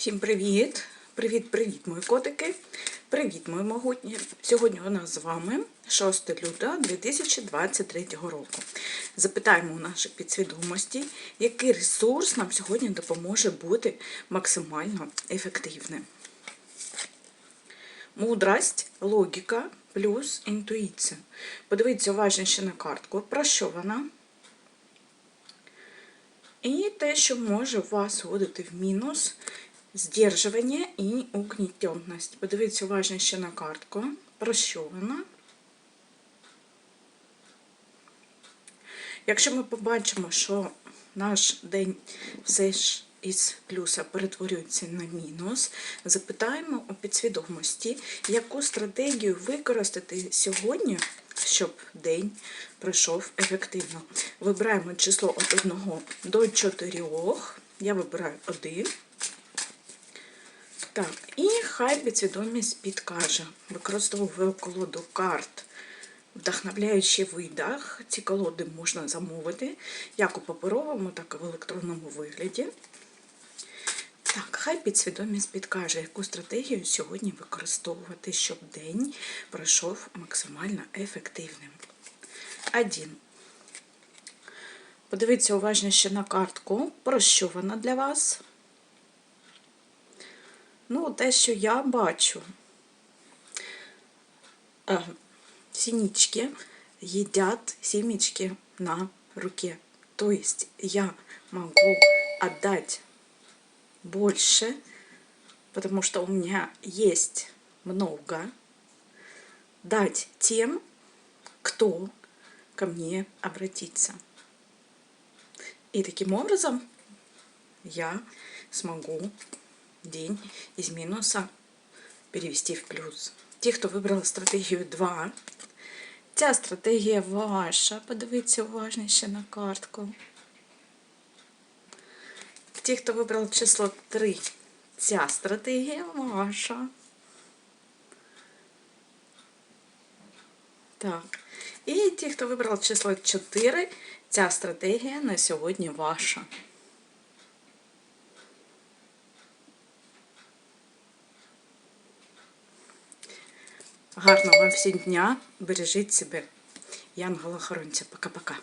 Всім привіт! Привіт-привіт, мої котики! Привіт, мої могутні! Сьогодні у нас з вами 6 лютого 2023 року. Запитаємо у нашій підсвідомості, який ресурс нам сьогодні допоможе бути максимально ефективним. Мудрость, логіка плюс інтуїція. Подивіться уважніше на картку, про що вона. І те, що може вас вводити в мінус, здержування і угнітенність. Подивіться уважніше на картку, про що вона. Якщо ми побачимо, що наш день все ж із плюса перетворюється на мінус, запитаємо у підсвідомості, яку стратегію використати сьогодні, щоб день пройшов ефективно. Вибираємо число від 1 до 4. Я вибираю 1. Так, і хай підсвідомість підкаже. Використовую колоду карт вдохновляючий видах. Ці колоди можна замовити як у паперовому, так і в електронному вигляді. Так, хай підсвідомість підкаже, яку стратегію сьогодні використовувати, щоб день пройшов максимально ефективним. Один. Подивіться уважніше на картку, про що вона для вас. Ну, те, що я бачу. Е, Синички едят семечки на руке. То есть я могу отдать больше, потому что у меня есть много, дать тем, кто ко мне обратится. И таким образом я смогу день из минуса перевести в плюс. Ті, хто вибрали стратегію 2, ця стратегія ваша. Подивіться уважніше на картку. Ті, хто вибрав число 3, ця стратегія ваша. Так. І ті, хто вибрав число 4, ця стратегія на сьогодні ваша. Гарного вам всім дня. Бережіть себе. Янгола Хоронця. Пока-пока.